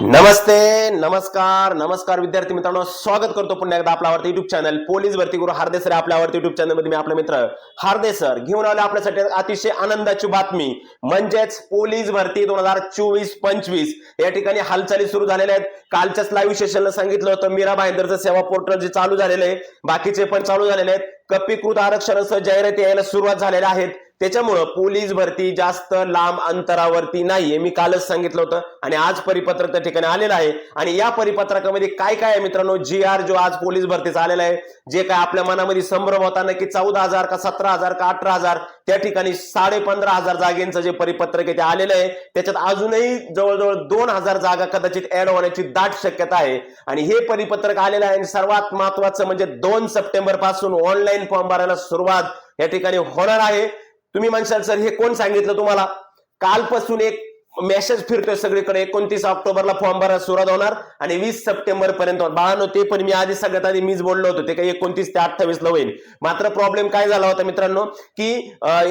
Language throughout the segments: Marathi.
नमस्ते नमस्कार नमस्कार विद्यार्थी मित्रांनो स्वागत करतो पुन्हा एकदा आपला आवडतं युट्यूब चॅनल पोलीस भरती गुरु हार्देसर आपल्या आवडतं युट्यूब चॅनलमध्ये मी आपला मित्र हार्देसर घेऊन आलो आपल्यासाठी अतिशय आनंदाची बातमी. म्हणजेच पोलीस भरती दोन हजार चोवीस पंचवीस या ठिकाणी हालचाली सुरू झालेल्या आहेत. कालच्याच लाईव्ह सेशनला सांगितलं होतं मीरा भाईंदरचं सेवा पोर्टल जे चालू झालेलं आहे बाकीचे पण चालू झालेले आहेत. कपीकृत आरक्षणासह जाहिराती यायला सुरुवात झालेल्या आहेत. त्याच्यामुळं पोलीस भरती जास्त लांब अंतरावरती नाहीये. मी कालच सांगितलं होतं आणि आज परिपत्रक त्या ठिकाणी आलेलं आहे. आणि या परिपत्रकामध्ये काय काय आहे मित्रांनो? जी आर जो आज पोलीस भरतीचा आलेला आहे जे काय आपल्या मनामध्ये संभ्रम होता ना की चौदा हजार का सतरा हजार का अठरा हजार त्या ठिकाणी साडे पंधरा हजार जागेंचं जे परिपत्रक आहे ते आलेलं आहे. त्याच्यात अजूनही जवळजवळ दोन हजार जागा कदाचित ऍड होण्याची दाट शक्यता आहे. आणि हे परिपत्रक आलेलं आहे आणि सर्वात महत्वाचं म्हणजे दोन सप्टेंबरपासून ऑनलाईन फॉर्म भरायला सुरुवात या ठिकाणी होणार आहे. तुम्ही म्हणशाल सर हे कोण सांगितलं तुम्हाला? कालपासून एक मेसेज फिरतोय सगळीकडे. एकोणतीस ऑक्टोबरला फॉर्म भरायला सुरुवात होणार आणि वीस सप्टेंबर पर्यंत बाळानो ते पण मी आधी सगळ्यात आधी मीच बोललो होतो. ते काही एकोणतीस ते अठ्ठावीस ला होईल. मात्र प्रॉब्लेम काय झाला होता मित्रांनो? की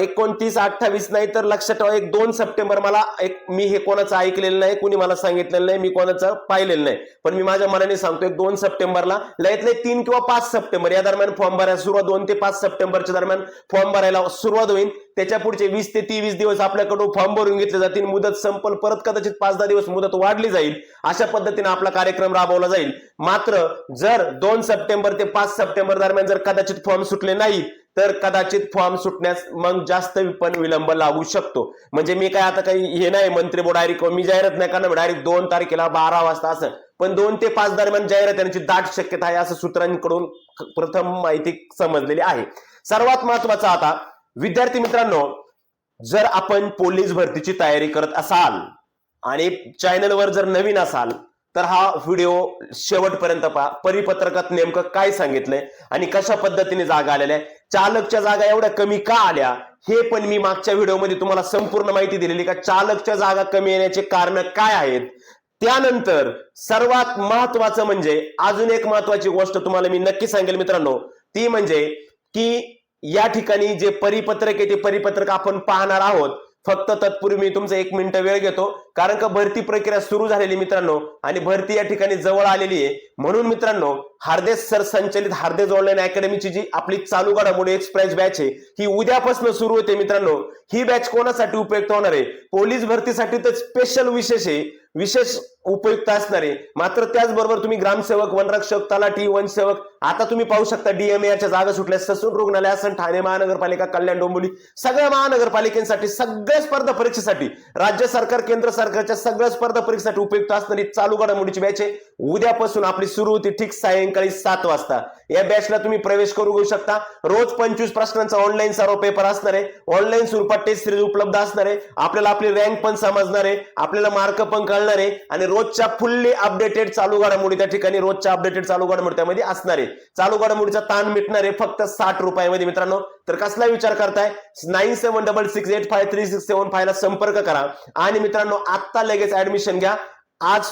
एकोणतीस अठ्ठावीस नाही तर लक्षात ठेवा एक दोन सप्टेंबर मला एक मी हे कोणाचं ऐकलेलं नाही कुणी मला सांगितलेलं नाही मी कोणाचं पाहिलेलं नाही. पण मी माझ्या मनाने सांगतो एक दोन सप्टेंबरला लयतले तीन किंवा पाच सप्टेंबर या दरम्यान फॉर्म भरायला सुरुवात दोन ते पाच सप्टेंबरच्या दरम्यान फॉर्म भरायला सुरुवात होईल. त्याच्या पुढचे वीस ते तेवीस दिवस आपल्याकडून फॉर्म भरून घेतले जातील. मुदत संपल परत कदाचित पाच दहा दिवस मुदत वाढली जाईल. अशा पद्धतीने आपला कार्यक्रम राबवला जाईल. मात्र जर दोन सप्टेंबर ते पाच सप्टेंबर दरम्यान जर कदाचित फॉर्म सुटले नाही तर कदाचित फॉर्म सुटण्यास मग जास्त पण विलंब लागू शकतो. म्हणजे मी काय आता काही हे नाही मंत्री बोर्ड डायरेक्ट मी जाहिरात नाही करणार डायरेक्ट दोन तारखेला बारा वाजता असं. पण दोन ते पाच दरम्यान जाहिरात येण्याची दाट शक्यता आहे असं सूत्रांकडून प्रथम माहिती समजलेली आहे. सर्वात महत्वाचं आता विद्यार्थी मित्रांनो जर आपण पोलीस भरतीची तयारी करत असाल आणि चॅनलवर जर नवीन असाल तर हा व्हिडिओ शेवटपर्यंत पहा. परिपत्रकात नेमकं काय सांगितलंय आणि कशा पद्धतीने जागा आलेल्या आहे चालकच्या जागा एवढ्या कमी का आल्या हे पण मी मागच्या व्हिडिओमध्ये तुम्हाला संपूर्ण माहिती दिलेली का चालकच्या जागा कमी येण्याचे कारण काय आहेत? त्यानंतर सर्वात महत्वाचं म्हणजे अजून एक महत्वाची गोष्ट तुम्हाला मी नक्की सांगेल मित्रांनो ती म्हणजे की या ठिकाणी जे परिपत्रक आहे ते परिपत्रक आपण पाहणार आहोत. फक्त तत्पूर्वी मी तुमचा एक मिनिट वेळ घेतो. कारण का भरती प्रक्रिया सुरू झालेली मित्रांनो आणि भरती या ठिकाणी जवळ आलेली आहे. म्हणून मित्रांनो हार्देस सर संचलित हार्दे ऑनलाईन अकॅडमीची जी आपली चालू घडामोडी एक्सप्रेस बॅच आहे ही उद्यापासून सुरू होते मित्रांनो. ही बॅच कोणासाठी उपयुक्त होणार आहे? पोलीस भरतीसाठी तर स्पेशल विशेष आहे. विशेष उपयुक्त असणार. आहे मात्र त्याचबरोबर तुम्ही ग्रामसेवक वनरक्षक तलाठी वनसेवक आता तुम्ही पाहू शकता डीएमएच्या जागा सुटल्या. ससून रुग्णालय असन ठाणे महानगरपालिका कल्याण डोंबिवली सगळ्या महानगरपालिकेसाठी सगळ्या स्पर्धा परीक्षेसाठी राज्य सरकार केंद्र सरकारच्या सगळ्या स्पर्धा परीक्षेसाठी उपयुक्त असणारी चालू घडामोडीची बॅच आहे. उद्यापासून आपली सुरू होती ठीक सायंकाळी सात वाजता. या बॅचला तुम्ही प्रवेश करू घेऊ शकता. रोज पंचवीस प्रश्नांचा ऑनलाईन सर्व पेपर असणार आहे. ऑनलाईन स्वरूपात टेस्ट सिरीज उपलब्ध असणार आहे. आपल्याला आपली रँक पण समजणार आहे. आपल्याला मार्क पण कळणार आहे. आणि रोजच्या फुल्ली अपडेटेड चालू घडामोडी त्या ठिकाणी रोजच्या अपडेटेड चालू घडामोडी त्यामध्ये असणार आहे. चालू घडामोडीचा ताण मिटणार आहे. फक्त साठ रुपयामध्ये मित्रांनो. तर कसला विचार करताय? Nine seven double six eight five three six seven फायला संपर्क करा. आणि मित्रांनो आत्ता लगेच ऍडमिशन घ्या. आज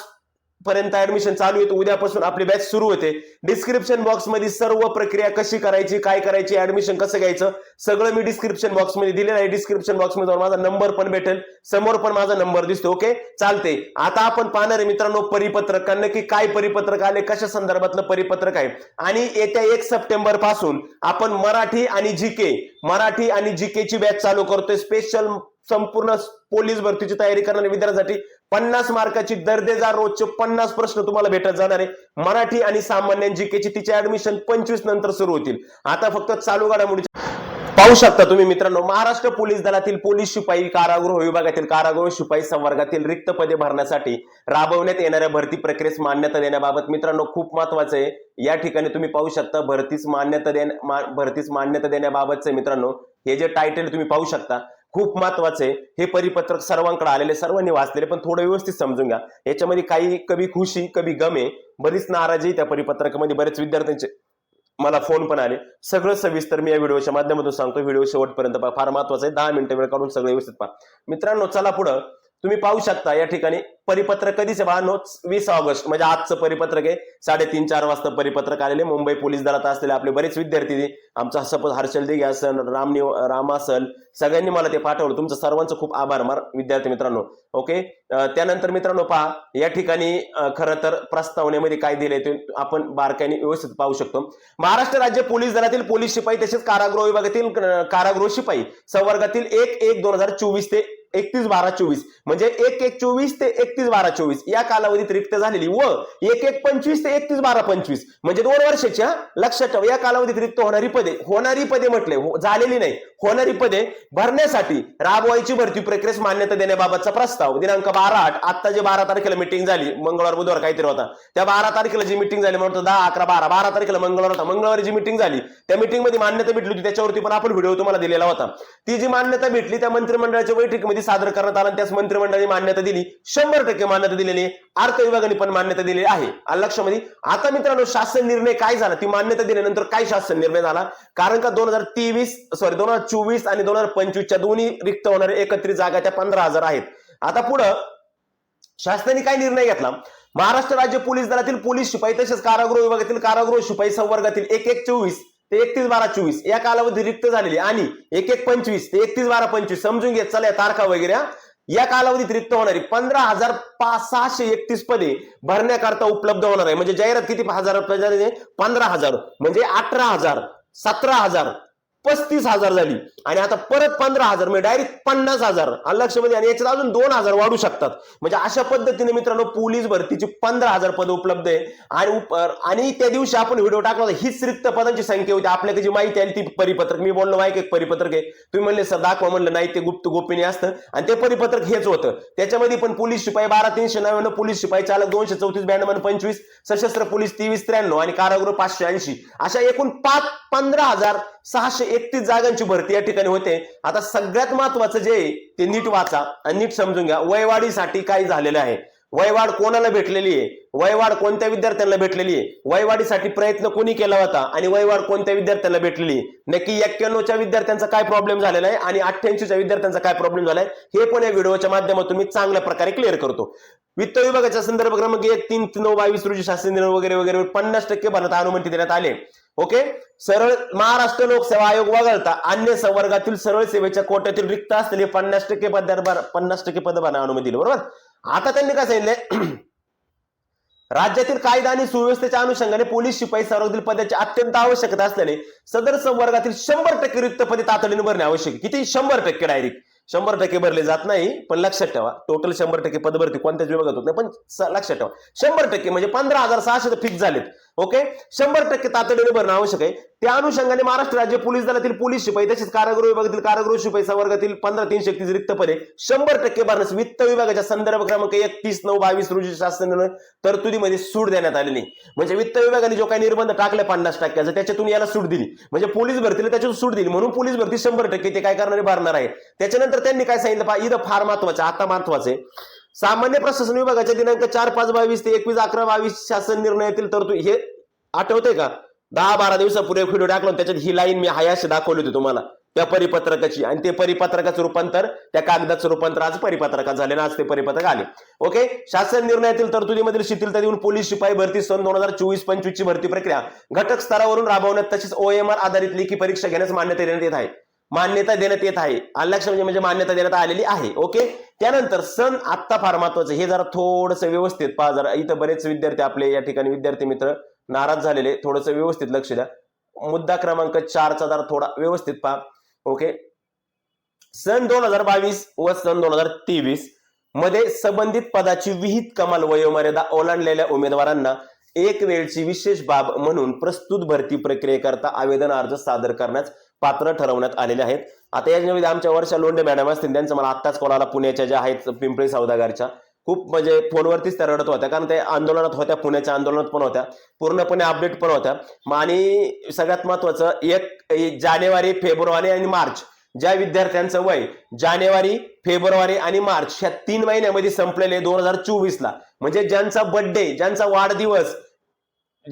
पर्यंत ऍडमिशन चालू आहे उद्यापासून आपली बॅच सुरू होते. डिस्क्रिप्शन बॉक्समध्ये सर्व प्रक्रिया कशी करायची काय करायची ऍडमिशन कसं घ्यायचं सगळं मी डिस्क्रिप्शन बॉक्समध्ये दिलेलं आहे. डिस्क्रिप्शन बॉक्समध्ये माझा नंबर पण भेटेल. समोर पण माझा नंबर दिसतो ओके चालते आता आपण पाहणार आहे मित्रांनो परिपत्रक. कारण नक्की काय परिपत्रक आले कशा संदर्भातलं परिपत्रक आहे? आणि येत्या एक सप्टेंबरपासून आपण मराठी आणि जीके मराठी आणि जीकेची बॅच चालू करतोय. स्पेशल संपूर्ण पोलीस भरतीची तयारी करणाऱ्या विद्यार्थ्यांसाठी पन्नास मार्काची दर्जेदार रोजचे पन्नास प्रश्न तुम्हाला भेटत जाणार आहे. मराठी आणि सामान्य जीकेची तिचे ऍडमिशन पंचवीस नंतर सुरू होतील. आता फक्त चालू घडामोडी पाहू शकता तुम्ही मित्रांनो महाराष्ट्र पोलीस दलातील पोलीस शिपाई कारागृह विभागातील कारागृह शिपाई संवर्गातील रिक्त पदे भरण्यासाठी राबवण्यात येणाऱ्या भरती प्रक्रियेस मान्यता देण्याबाबत मित्रांनो खूप महत्वाचं आहे. या ठिकाणी तुम्ही पाहू शकता भरतीस मान्यता देण्या भरतीस मान्यता देण्याबाबतचे मित्रांनो हे जे टायटल तुम्ही पाहू शकता. खूप महत्वाचं आहे. हे परिपत्रक सर्वांकडे आलेले सर्वांनी वाचलेले पण थोडं व्यवस्थित समजून घ्या. याच्यामध्ये काही कभी खुशी कभी गमे बरीच नाराजी त्या परिपत्रकामध्ये बरेच विद्यार्थ्यांचे मला फोन पण आले. सगळं सविस्तर मी या व्हिडिओच्या माध्यमातून सांगतो व्हिडिओ शेवटपर्यंत पहा. फार महत्वाचं आहे. दहा मिनिटं वेळ काढून सगळं व्यवस्थित पहा. मित्रांनो चला पुढं. तुम्ही पाहू शकता या ठिकाणी परिपत्रक कधीच आहे? वीस ऑगस्ट म्हणजे आजचं परिपत्रक आहे. साडेतीन चार वाजता परिपत्रक आलेले. मुंबई पोलीस दलात असलेले आपले बरेच विद्यार्थी आमचा सपोज हर्षल दिघे असन राम निव असल सगळ्यांनी मला ते पाठवलं. तुमचं सर्वांचं खूप आभार मार विद्यार्थी मित्रांनो. ओके? त्यानंतर मित्रांनो पहा या ठिकाणी खरं तर प्रस्तावनेमध्ये काय दिलंय ते आपण बारकाईने व्यवस्थित पाहू शकतो. महाराष्ट्र राज्य पोलीस दलातील पोलीस शिपाई तसेच कारागृह विभागातील कारागृह शिपाई संवर्गातील एक एक दोन हजार चोवीस ते एकतीस बारा चोवीस. म्हणजे एक एक चोवीस ते एकतीस बारा चोवीस. या कालावधीत रिक्त झालेली व एक एक पंचवीस ते एकतीस बारा पंचवीस. म्हणजे दोन वर्षाची हा? लक्षात ठेवा. या कालावधीत रिक्त होणारी पदे होणारी पदे म्हटले हो, झालेली नाही. होणारी पदे भरण्यासाठी राबवायची भरती प्रक्रियेस मान्यता देण्याबाबतचा प्रस्ताव. दिनांक बारा आठ आता जे बारा तारखेला मिटिंग झाली मंगळवार बुधवार काहीतरी होता. त्या बारा तारखेला जी मिटिंग झाली म्हणतो दहा अकरा बारा बारा तारखेला मंगळवार होता. मंगळवारी जी मिटिंग झाली त्या मिटिंगमध्ये मान्यता भेटली होती. त्याच्यावरती पण आपण व्हिडिओ तुम्हाला दिलेला होता. ती जी मान्यता भेटली त्या मंत्रिमंडळाच्या बैठकीमध्ये सादर करण्यात आला त्यास मंत्रिमंडळाने मान्यता दिली. शंभर टक्के मान्यता दिलेली आहे. अर्थ विभागाने पण मान्यता दिलेली आहे. लक्षामध्ये आता मित्रांनो शासन निर्णय काय झाला? ती मान्यता दिल्यानंतर काय शासन निर्णय झाला? कारण का दोन हजार तेवीस सॉरी दोन हजार चोवीस आणि दोन हजार पंचवीसच्या दोन्ही रिक्त होणाऱ्या एकत्रित जागा त्या पंधरा हजार आहेत. आता पुढं शासनाने काय निर्णय घेतला? महाराष्ट्र राज्य पोलीस दलातील पोलीस शिपाई तसेच कारागृह विभागातील कारागृह शिपाई संवर्गातील एक एक चोवीस ते एकतीस बारा चोवीस. या कालावधी रिक्त झालेली. आणि एक एक पंचवीस ते एकतीस बारा पंचवीस समजून घेत चला या तारखा वगैरे या कालावधीत रिक्त होणारी पंधरा हजार पाच सहाशे एकतीस पदे भरण्याकरता उपलब्ध होणार आहे. म्हणजे जाहिरात किती? हजार पंधरा हजार. म्हणजे अठरा हजार सतरा हजार पस्तीस हजार झाली. आणि आता परत पंधरा हजार म्हणजे डायरेक्ट पन्नास हजार. आलं लक्षामध्ये आणि याच्यात अजून दोन हजार वाढू शकतात. म्हणजे अशा पद्धतीने मित्रांनो पोलीस भरतीची पंधरा हजार पद उपलब्ध आहे. आणि उप- आणि त्या दिवशी आपण व्हिडिओ टाकला होता हीच रिक्त पदांची संख्या होती. आपल्याकडे जी माहिती आली ती परिपत्रक. मी बोललो माहिती एक परिपत्रक आहे. तुम्ही म्हणले सर दाखवा. म्हणलं नाही ते गुप्त गोपनीय असतं. आणि ते परिपत्रक हेच होतं. त्याच्यामध्ये पण पोलीस शिपाई बारा तीनशे नव्याण्णव पोलीस शिपाई चालक दोनशे चौतीस ब्याण्णव पंचवीस सशस्त्र पोलीस तेवीस त्र्याण्णव आणि कारागृह पाचशे ऐंशी. अशा एकूण पाच पंधरा हजार सहाशे एकतीस जागांची भरती या ठिकाणी होते. आता सगळ्यात महत्वाचं जे आहे ते नीट वाचा आणि नीट समजून घ्या. वयवाढीसाठी काय झालेलं आहे? वयवाढ कोणाला भेटलेली आहे? वयवाढ कोणत्या विद्यार्थ्यांना भेटलेली आहे? वयवाढीसाठी प्रयत्न कोणी केला होता आणि वयवाढ कोणत्या विद्यार्थ्यांना भेटलेली आहे? नक्की एक्क्याण्णवच्या विद्यार्थ्यांचा काय प्रॉब्लेम झालेला आहे आणि अठ्ठ्याऐंशीच्या विद्यार्थ्यांचा काय प्रॉब्लेम झालाय हे पण या व्हिडिओच्या माध्यमातून मी चांगल्या प्रकारे क्लिअर करतो. वित्त विभागाच्या संदर्भ क्रमांक एक तीन नऊ बावीस रोजी शासन वगैरे वगैरे पन्नास टक्के भरण्यात अनुमती देण्यात आले ओके सरळ महाराष्ट्र लोकसेवा आयोग वगळता अन्य संवर्गातील सरळ सेवेच्या कोट्यातील रिक्त असलेले पन्नास टक्के पद पन्नास टक्के पद भरण्यास अनुमती दिली बरोबर? आता त्यांनी काय सांगितलंय राज्यातील कायदा आणि सुव्यवस्थेच्या अनुषंगाने पोलीस शिपाई सर्वातील पदाची अत्यंत आवश्यकता असल्याने सदर संवर्गातील शंभर टक्के रिक्त पदे तातडीने भरणे आवश्यक किती? शंभर टक्के डायरेक्ट शंभर टक्के भरले जात नाही पण लक्षात ठेवा. टोटल शंभर टक्के पद भरती कोणत्याच विभागात होत नाही पण लक्षात ठेवा. शंभर टक्के म्हणजे पंधरा हजार सहाशे फिक्स झालेत. ओके शंभर टक्के तातडीने भरणं आवश्यक आहे. त्या अनुषंगाने महाराष्ट्र राज्य पोलीस दलातील पोलीस शिपाई तसेच कारागृह विभागातील कारागृह शिपाई संवर्गातील पंधरा तीनशे एकतीस रिक्त पदे. शंभर टक्के भरण्यास वित्त विभागाच्या संदर्भ क्रमांक एकतीस नऊ बावीस रोजी शासनानं तरतुदीमध्ये सूट देण्यात आलेली म्हणजे वित्त विभागाने जो काही निर्बंध टाकले पन्नास टक्क्याचा त्याच्यातून याला सूट दिली. म्हणजे पोलीस भरतीला त्याच्यातून सूट दिली. म्हणून पोलीस भरती शंभर टक्के ते काय करणारे भरणार आहे. त्याच्यानंतर त्यांनी काय सांगितलं इथं फार महत्वाचं आता महत्वाचं आहे. सामान्य प्रशासन विभागाच्या दिनांक चार पाच बावीस ते एकवीस अकरा बावीस शासन निर्णयातील तरतूद हे आठवते का? दहा बारा दिवसापूर्वी एक व्हिडिओ टाकला त्याच्यात ही लाईन मी हायाशी दाखवली होती तुम्हाला. त्या परिपत्रकाची आणि ते परिपत्रकाचं रूपांतर त्या कागदाचं रूपांतर आज परिपत्रकात झाले ना आज ते परिपत्रक आले. ओके? शासन निर्णयातील तरतुदीमधील शिथिलता देऊन पोलीस शिपाई भरती सन दोन हजार चोवीस पंचवीस ची भरती प्रक्रिया. घटक स्तरावरून राबवण्यात तसेच ओएमआर आधारित लेखी परीक्षा घेण्यास मान्यता देण्यात येत आहे. मान्यता देण्यात येत आहे. अल्लाक्ष म्हणजे म्हणजे मान्यता देण्यात आलेली आहे. ओके त्यानंतर सण आत्ता फार महत्वाचं हे जरा थोडस व्यवस्थित पहा जरा. इथं बरेच विद्यार्थी आपले या ठिकाणी विद्यार्थी मित्र नाराज झालेले थोडस व्यवस्थित लक्ष द्या. मुद्दा क्रमांक चारचा जरा थोडा व्यवस्थित पहा. ओके सन दोन हजार बावीस व सन दोन हजार तेवीसमध्ये संबंधित पदाची विहित कमाल वयोमर्यादा ओलांडलेल्या उमेदवारांना एक वेळची विशेष बाब म्हणून प्रस्तुत भरती प्रक्रियेकरता आवेदन अर्ज सादर करण्यास पात्र ठरवण्यात आलेले आहेत. आता याच्यामध्ये आमच्या वर्षा लोंढे मॅडम असतील त्यांचं मला आत्ताच कोणाला पुण्याच्या ज्या आहेत पिंपरी सौदागरच्या. खूप म्हणजे फोनवरतीच त्या रडत होत्या कारण ते आंदोलनात होत्या पुण्याच्या आंदोलनात पण होत्या. पूर्णपणे अपडेट पण होत्या. आणि सगळ्यात महत्वाचं एक जानेवारी फेब्रुवारी आणि मार्च. ज्या विद्यार्थ्यांचं वय जानेवारी फेब्रुवारी आणि मार्च ह्या तीन महिन्यामध्ये संपलेले दोन हजार चोवीसला. म्हणजे ज्यांचा बर्थडे ज्यांचा वाढदिवस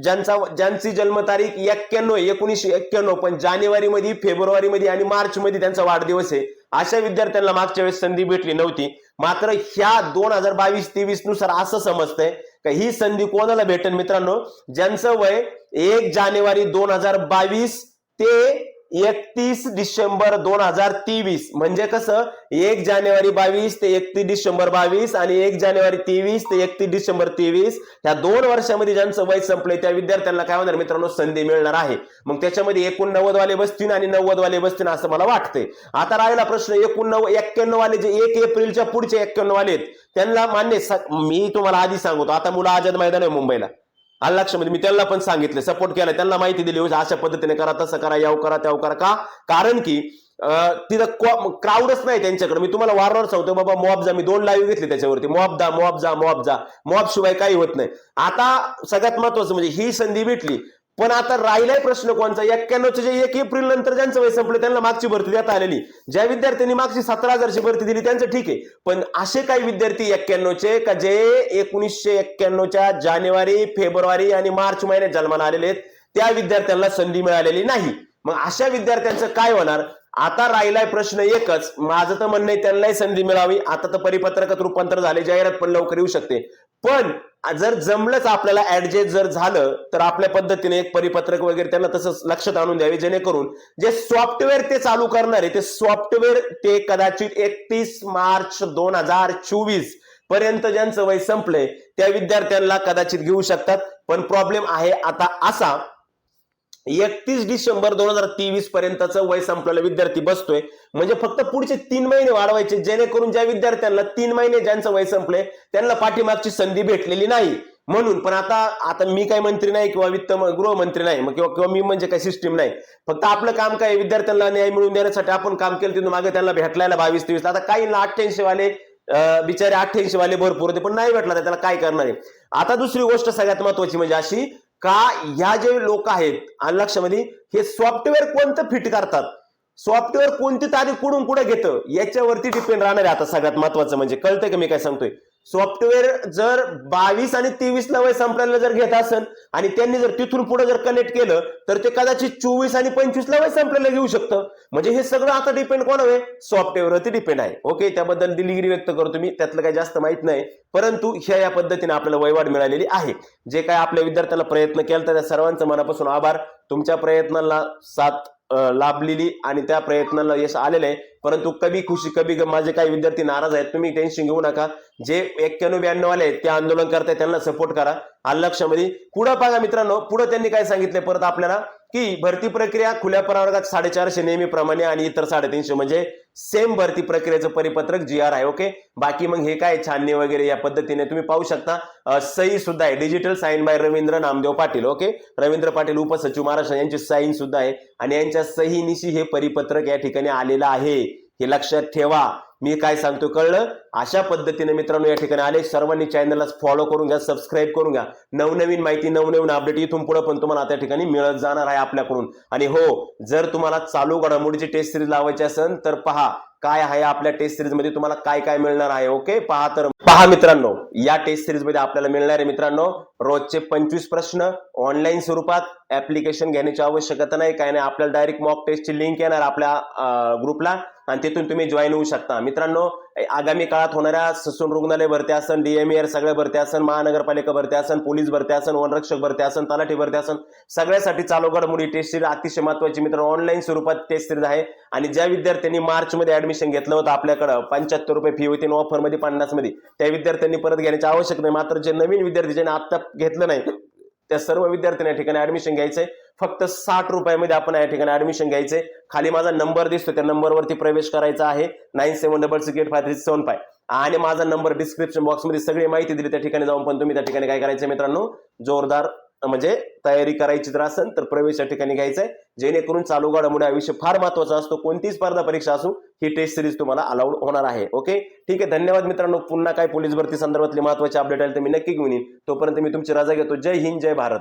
ज्यांचा ज्यांची जन्मतारीख एक्क्याण्णव एकोणीसशे एक्क्याण्णव पण जानेवारी मध्ये फेब्रुवारी मध्ये आणि मार्च मध्ये त्यांचा वाढदिवस आहे. अशा विद्यार्थ्यांना मागच्या वेळेस संधी भेटली नव्हती. मात्र ह्या दोन हजार बावीस तेवीसनुसार असं समजतंय का ही संधी कोणाला भेटेल मित्रांनो? ज्यांचं वय एक जानेवारी दोन हजार बावीस ते एकतीस डिसेंबर दोन हजार तेवीस. म्हणजे कसं? एक जानेवारी बावीस ते एकतीस डिसेंबर बावीस आणि एक जानेवारी तेवीस ते एकतीस डिसेंबर तेवीस. ह्या दोन वर्षामध्ये ज्यांचं वय संपलंय त्या विद्यार्थ्यांना काय होणार? मित्रांनो संधी मिळणार आहे. मग त्याच्यामध्ये एकूण नव्वद वाले बसतील आणि नव्वद वाले बसतील असं मला वाटतंय. आता राहिला प्रश्न एकूण नव्वद एक्क्याण्णव वाले जे एक एप्रिलच्या पुढचे एक्क्याण्णव वाले आहेत त्यांना मान्य मी तुम्हाला आधी सांगतो. आता मुलं आझाद मैदान आहे मुंबईला. आलं लक्षामध्ये म्हणजे मी त्यांना पण सांगितले सपोर्ट केला त्यांना माहिती दिली अशा पद्धतीने करा तसं करा याव करा त्याव करा. का? कारण की तिथं क्राऊडच नाही त्यांच्याकडे. मी तुम्हाला वारंवार सांगतो बाबा मॉब जा मी दोन लाईव्ह घेतली त्याच्यावरती. मॉब जा मॉब जा जा. शिवाय काही होत नाही. आता सगळ्यात महत्वाचं म्हणजे ही संधी भेटली. पण आता राहिलाय प्रश्न कोणचा एक्क्याण्णवचे जे एक एप्रिल नंतर ज्यांचं वय संपलं त्यांना मागची भरती देता आलेली. ज्या विद्यार्थ्यांनी मागची सतरा हजारची भरती दिली त्यांचं ठीक आहे. पण असे काही विद्यार्थी एक्क्याण्णवचे का जे एकोणीसशे एक्क्याण्णवच्या जानेवारी फेब्रुवारी आणि मार्च महिन्यात जन्माला आलेले आहेत त्या विद्यार्थ्यांना संधी मिळालेली नाही. मग अशा विद्यार्थ्यांचं काय होणार? आता राहिलाय प्रश्न एकच. माझं तर म्हणणं आहे त्यांनाही संधी मिळावी. आता तर परिपत्रकात रूपांतर झाले जाहिरात पण लवकर येऊ शकते. पण जर जमलंच आपल्याला ऍडजस्ट जर झालं तर आपल्या पद्धतीने एक परिपत्रक वगैरे त्यांना तसंच लक्षात आणून द्यावे जेणेकरून जे सॉफ्टवेअर ते चालू करणार आहे ते सॉफ्टवेअर ते कदाचित एकतीस मार्च दोन हजार चोवीसपर्यंत ज्यांचं वय संपलंय त्या विद्यार्थ्यांना कदाचित घेऊ शकतात. पण प्रॉब्लेम आहे आता असा एकतीस डिसेंबर दोन हजार तेवीस पर्यंतचं वय संपलेला विद्यार्थी बसतोय. म्हणजे फक्त पुढचे तीन महिने वाढवायचे जेणेकरून ज्या विद्यार्थ्यांना तीन महिने ज्यांचं वय संपले त्यांना पाठीमागची संधी भेटलेली नाही. म्हणून पण आता आता मी काय मंत्री नाही किंवा वित्त गृहमंत्री नाही किंवा किंवा मी म्हणजे काही सिस्टीम नाही. फक्त आपलं काम काय विद्यार्थ्यांना न्याय मिळवून देण्यासाठी आपण काम केलं तिथून मागे त्यांना भेटलायला बावीस तेवीस. आता काही अठ्ठ्याऐंशी वाले बिचारे अठ्ठ्याऐंशी वाले भरपूर होते पण नाही भेटला त्याला काय करणार आहे? आता दुसरी गोष्ट सगळ्यात महत्वाची म्हणजे अशी का ह्या जे लोक आहेत आणि लक्षामध्ये म्हणजे हे सॉफ्टवेअर कोणतं फिट करतात? सॉफ्टवेअर कोणती तारीख कुठून कुठे घेतं? याच्यावरती डिपेंड राहणार आहे आता सगळ्यात महत्वाचं म्हणजे. कळतंय का मी काय सांगतोय? सॉफ्टवेअर जर बावीस आणि तेवीस ला वय संपल्याला जर घेत असेल आणि त्यांनी जर तिथून पुढे जर कनेक्ट केलं तर ते कदाचित चोवीस आणि पंचवीस ला वय संपल्याला घेऊ शकतं. म्हणजे हे सगळं आता डिपेंड कोणावर सॉफ्टवेअरवरती डिपेंड आहे. ओके त्याबद्दल दिलगिरी व्यक्त करतो मी. त्यातलं काही जास्त माहीत नाही. परंतु ह्या या पद्धतीने आपल्याला वयवाढ मिळालेली आहे. जे काय आपल्या विद्यार्थ्याला प्रयत्न केला तर त्या सर्वांचं मनापासून आभार. तुमच्या प्रयत्नाला साथ लाभलेली आणि त्या प्रयत्नाला यश आलेलं आहे. परंतु कभी खुशी कभी माझे काही विद्यार्थी नाराज आहेत. तुम्ही टेन्शन घेऊ नका. जे एक्क्याण्णव ब्याण्णव आले आहेत ते आंदोलन करताय त्यांना सपोर्ट करा. आलं पुढं बघा मित्रांनो पुढं त्यांनी काय सांगितलंय? परत आपल्याला की भरती प्रक्रिया खुल्या प्रवर्गात साडेचारशे नेहमीप्रमाणे आणि इतर साडेतीनशे म्हणजे सेम भरती प्रक्रियेचं परिपत्रक जी आर आहे ओके बाकी मग हे काय छाननी वगैरे या पद्धतीने तुम्ही पाहू शकता. सई सही सुद्धा आहे digital sign by Ravindra Namdev Patil okay Ravindra Patil उपसचिव महाराष्ट्र यांची साईन सुद्धा आहे. आणि यांच्या सहीनिशी हे परिपत्रक या ठिकाणी आलेलं आहे. हे लक्षात ठेवा. मी काय सांगतो कळलं? अशा पद्धतीने मित्रांनो या ठिकाणी आले. सर्वांनी चॅनलला फॉलो करून घ्या सबस्क्राईब करून घ्या. नवनवीन माहिती नवनवीन अपडेट इथून पुढे पण तुम्हाला त्या ठिकाणी मिळत जाणार आहे आपल्याकडून. आणि हो जर तुम्हाला चालू घडामोडीची टेस्ट सिरीज लावायची असेल तर पहा काय आहे आपल्या टेस्ट सिरीजमध्ये? तुम्हाला काय काय मिळणार आहे? ओके पहा तर पहा मित्रांनो या टेस्ट सिरीजमध्ये आपल्याला मिळणार आहे मित्रांनो रोजचे पंचवीस प्रश्न ऑनलाईन स्वरूपात ऍप्लिकेशन घेण्याची आवश्यकता नाही. काय नाही आपल्याला डायरेक्ट मॉक टेस्टची लिंक येणार आपल्या ग्रुपला आणि तिथून तुम्ही जॉईन होऊ शकता. मित्रांनो आगामी काळात होणाऱ्या ससून रुग्णालय भरती असन डीएमएर सगळ्या भरत्या असन महानगरपालिका भरत्या असन पोलीस भरत्या असन वनरक्षक भरत्या असन तलाठी भरत्या असन सगळ्यासाठी चालू घडामोडी टेस्ट सिरीज अतिशय महत्वाची मित्रांनो ऑनलाईन स्वरूपात टेस्ट सिरीज आहे. आणि ज्या विद्यार्थ्यांनी मार्चमध्ये ऍडमिशन ऍडमिशन घेतलं होतं आपल्याकडं. पंच्याहत्तर रुपये फी होती ऑफरमध्ये पन्नासमध्ये त्या विद्यार्थ्यांनी परत घेण्याची आवश्यक नाही. मात्र जे नवीन विद्यार्थी ज्यांनी आता घेतलं नाही त्या सर्व विद्यार्थ्यांनी या ठिकाणी ऍडमिशन घ्यायचंय. फक्त साठ रुपयामध्ये आपण या ठिकाणी ऍडमिशन घ्यायचंय. खाली माझा नंबर दिसतो त्या नंबरवरती प्रवेश करायचा आहे. Nine seven double six eight five three seven five आणि माझा नंबर डिस्क्रिप्शन बॉक्समध्ये सगळी माहिती दिली. त्या ठिकाणी जाऊन पण तुम्ही त्या ठिकाणी काय करायचं मित्रांनो? जोरदार म्हणजे तयारी करायची तर असेल तर प्रवेश या ठिकाणी घ्यायचा आहे. जेणेकरून चालू घडामोडी आयुष्य फार महत्त्वाचा असतो. कोणतीच स्पर्धा परीक्षा असू ही टेस्ट सिरीज तुम्हाला अलाउड होणार आहे. ओके ठीक आहे धन्यवाद मित्रांनो. पुन्हा काय पोलीस भरती संदर्भातले महत्त्वाचे अपडेट आले तर मी नक्की घेऊन येईन. तोपर्यंत मी तुमची रजा घेतो. जय हिंद जय भारत.